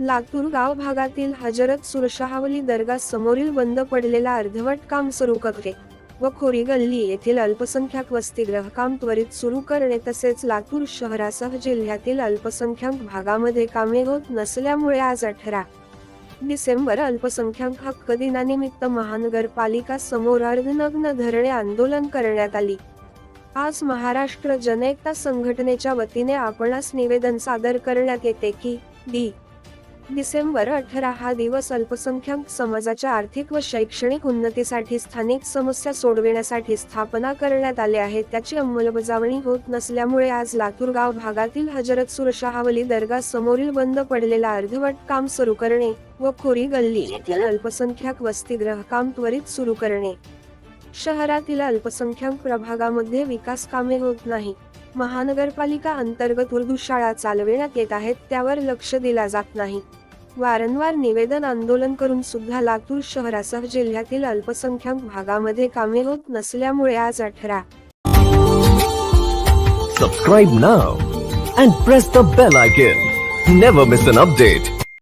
लातूर गाव भागातील हजरत सुरशाहावली दर्गा समोरील बंद पडलेला अर्धवट काम सुरू करते व खोरी गल्ली येथील अल्पसंख्याक वसतिगृह काम त्वरित सुरू करणे तसेच लातूर शहरासह जिल्ह्यातील अल्पसंख्याक भागामध्ये कामे होत नसल्यामुळे आज अठरा डिसेंबर अल्पसंख्याक हक्क दिनानिमित्त महानगरपालिका समोर अर्धनग्न धरणे आंदोलन करण्यात आली. आज महाराष्ट्र जनएकता संघटनेच्या वतीने आपणास निवेदन सादर करण्यात येते की डी. डिसेंबर अठरा हा दिवस अल्पसंख्याक समाजाच्या आर्थिक व शैक्षणिक उन्नतीसाठी स्थानिक समस्या सोडविण्यासाठी स्थापना करण्यात आले आहे त्याची अंमलबजावणी होत नसल्यामुळे आज लातूर गाव भागातील हजरत सुरशाहावली दर्गा समोरील बंद पडलेला अर्धवट काम सुरू करणे व खोरी गल्ली येथील अल्पसंख्याक वसतिग्रह काम त्वरित सुरू करणे. शहरातील अल्पसंख्याक प्रभागामध्ये विकास कामे होत नाही. महानगरपालिका अंतर्गत उर्दू शाळा चालविण्यात येत आहेत त्यावर लक्ष दिला जात नाही. वारंवार निवेदन आंदोलन करून सुद्धा लातूर शहरासह जिल्ह्यातील अल्पसंख्याक भागामध्ये कामे होत नसल्यामुळे आज अठरा. Subscribe now and press the bell icon never miss an update